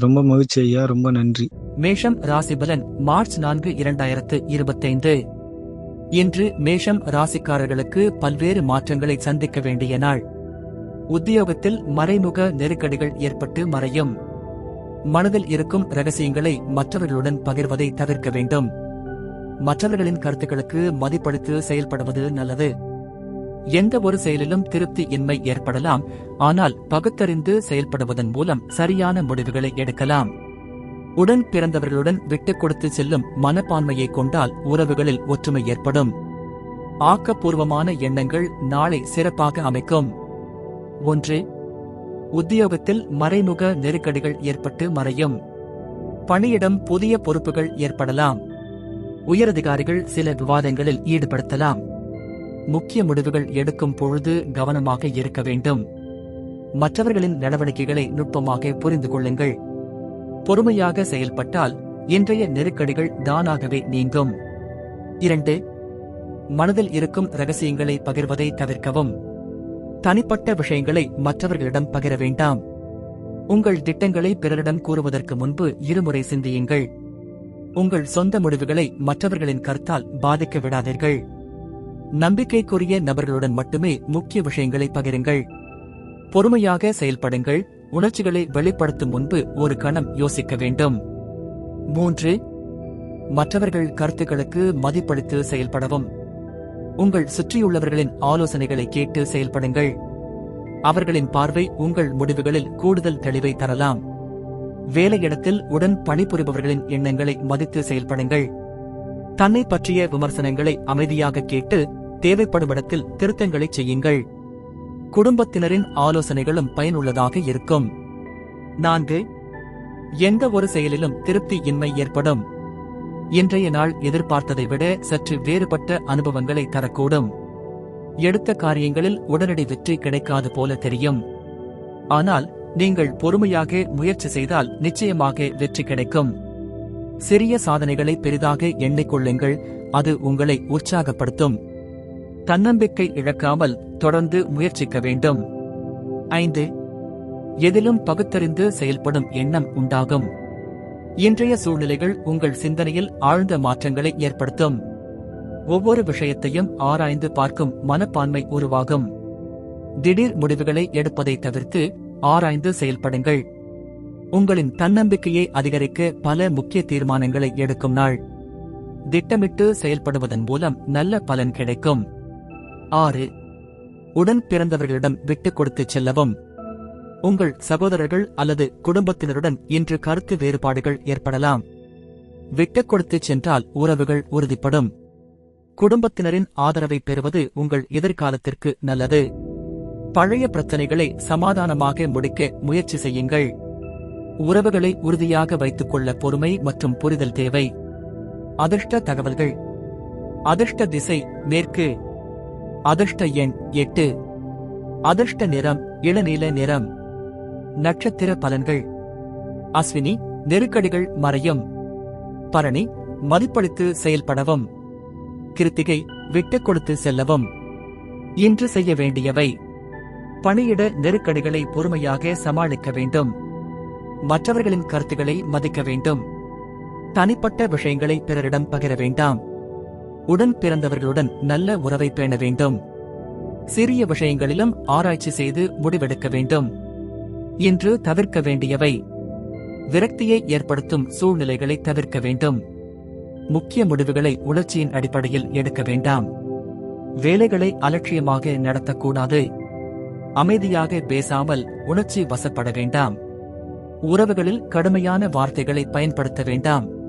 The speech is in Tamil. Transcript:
ரொம்ப மகிழ்ச்சி ஐயா ரொம்ப நன்றி. மேஷம் ராசிபலன் மார்ச் நான்கு இரண்டாயிரத்து இருபத்தைந்து. இன்று மேஷம் ராசிக்காரர்களுக்கு பல்வேறு மாற்றங்களை சந்திக்க வேண்டிய நாள். உத்தியோகத்தில் மறைமுக நெருக்கடிகள் ஏற்பட்டு மறையும். மனதில் இருக்கும் ரகசியங்களை மற்றவர்களுடன் பகிர்வதை தவிர்க்க வேண்டும். மற்றவர்களின் கருத்துக்களுக்கு மதிப்பளித்து செயல்படுவது நல்லது. எந்த ஒரு செயலிலும் திருப்தி இன்மை ஏற்படலாம் ஆனால் பகுத்தறிந்து செயல்படுவதன் மூலம் சரியான முடிவுகளை எடுக்கலாம். உடன் பிறந்தவர்களுடன் விட்டுக் கொடுத்து செல்லும் மனப்பான்மையை கொண்டால் உறவுகளில் ஒற்றுமை ஏற்படும். ஆக்கப்பூர்வமான எண்ணங்கள் நாளை சிறப்பாக அமைக்கும். ஒன்று உத்தியோகத்தில் மறைமுக நெருக்கடிகள் ஏற்பட்டு மறையும். பணியிடம் புதிய பொறுப்புகள் ஏற்படலாம். உயரதிகாரிகள் சில விவாதங்களில் ஈடுபடுத்தலாம். முக்கிய முடிவுகள் எடுக்கும் பொழுது கவனமாக இருக்க வேண்டும். மற்றவர்களின் நடவடிக்கைகளை நுட்பமாக புரிந்து கொள்ளுங்கள். பொறுமையாக செயல்பட்டால் இன்றைய நெருக்கடிகள் தானாகவே நீங்கும். இரண்டு மனதில் இருக்கும் ரகசியங்களை பகிர்வதை தவிர்க்கவும். தனிப்பட்ட விஷயங்களை மற்றவர்களிடம் பகிர வேண்டாம். உங்கள் திட்டங்களை பிறரிடம் கூறுவதற்கு முன்பு இருமுறை சிந்தியுங்கள். உங்கள் சொந்த முடிவுகளை மற்றவர்களின் கருத்தால் பாதிக்க விடாதீர்கள். நம்பிக்கைக்குரிய நபர்களுடன் மட்டுமே முக்கிய விஷயங்களை பகிருங்கள். பொறுமையாக செயல்படுங்கள். உணர்ச்சிகளை வெளிப்படுத்தும் முன்பு ஒரு கணம் யோசிக்க வேண்டும். மூன்று மற்றவர்கள் கருத்துக்களுக்கு மதிப்பளித்து செயல்படவும். உங்கள் சுற்றியுள்ளவர்களின் ஆலோசனைகளை கேட்டு செயல்படுங்கள். அவர்களின் பார்வை உங்கள் முடிவுகளில் கூடுதல் தெளிவை தரலாம். வேலையிடத்தில் உடன் பணிபுரிபவர்களின் எண்ணங்களை மதித்து செயல்படுங்கள். தன்னை பற்றிய விமர்சனங்களை அமைதியாக கேட்டு தேவைப்படும் இடத்தில் திருத்தங்களை செய்யுங்கள். குடும்பத்தினரின் ஆலோசனைகளும் பயனுள்ளதாக இருக்கும். நான்கு எந்த ஒரு செயலிலும் திருப்தி இன்மை ஏற்படும். இன்றைய நாள் எதிர்பார்த்ததை விட சற்று வேறுபட்ட அனுபவங்களை தரக்கூடும். எடுத்த காரியங்களில் உடனடி வெற்றி கிடைக்காது போல தெரியும். ஆனால் நீங்கள் பொறுமையாக முயற்சி செய்தால் நிச்சயமாக வெற்றி கிடைக்கும். சிறிய சாதனைகளை பெரிதாக எண்ணிக்கொள்ளுங்கள் அது உங்களை உற்சாகப்படுத்தும். தன்னம்பிக்கை இழக்காமல் தொடர்ந்து முயற்சிக்க வேண்டும். ஐந்து எதிலும் பகுத்தறிந்து செயல்படும் எண்ணம் உண்டாகும். இன்றைய சூழ்நிலைகள் உங்கள் சிந்தனையில் ஆழ்ந்த மாற்றங்களை ஏற்படுத்தும். ஒவ்வொரு விஷயத்தையும் ஆராய்ந்து பார்க்கும் மனப்பான்மை உருவாகும். திடீர் முடிவுகளை எடுப்பதை தவிர்த்து ஆராய்ந்து செயல்படுங்கள். உங்களின் தன்னம்பிக்கையை அதிகரிக்க பல முக்கிய தீர்மானங்களை எடுக்கும் நாள். திட்டமிட்டு செயல்படுவதன் மூலம் நல்ல பலன் கிடைக்கும். ஆறு. உடன் பிறந்தவர்களிடம் விட்டுக் கொடுத்து செல்லவும். உங்கள் சகோதரர்கள் அல்லது குடும்பத்தினருடன் இன்று கருத்து வேறுபாடுகள் ஏற்படலாம். விட்டுக் கொடுத்து சென்றால் உறவுகள் உறுதிப்படும். குடும்பத்தினரின் ஆதரவை பெறுவது உங்கள் எதிர்காலத்திற்கு நல்லது. பழைய பிரச்சனைகளை சமாதானமாக முடிக்க முயற்சி செய்யுங்கள். உறவுகளை உறுதியாக வைத்துக் கொள்ள பொறுமை மற்றும் புரிதல் தேவை. அதிர்ஷ்ட தகவல்கள். அதிர்ஷ்ட திசை மேற்கு. அதிர்ஷ்ட எண் எட்டு. அதிர்ஷ்ட நிறம் இளநீல நிறம். நட்சத்திர பலன்கள். அஸ்வினி நெருக்கடிகள் மறையும். பரணி மதிப்பளித்து செயல்படவும். கிருத்திகை விட்டுக் கொடுத்து செல்லவும். இன்று செய்ய வேண்டியவை. பணியிட நெருக்கடிகளை பொறுமையாக சமாளிக்க வேண்டும். மற்றவர்களின் கருத்துக்களை மதிக்க வேண்டும். தனிப்பட்ட விஷயங்களை பிறரிடம் பகிர வேண்டாம். உடன் பிறந்தவர்களுடன் நல்ல உறவை பேண வேண்டும். சிறிய விஷயங்களிலும் ஆராய்ச்சி செய்து முடிவெடுக்க வேண்டும். இன்று தவிர்க்க வேண்டியவை. விரக்தியை ஏற்படுத்தும் சூழ்நிலைகளை தவிர்க்க வேண்டும். முக்கிய முடிவுகளை உணர்ச்சியின் அடிப்படையில் எடுக்க வேண்டாம். வேலைகளை அலட்சியமாக நடத்தக்கூடாது. அமைதியாக பேசாமல் உணர்ச்சி வசப்பட வேண்டாம். உறவுகளில் கடுமையான வார்த்தைகளை பயன்படுத்த வேண்டாம்.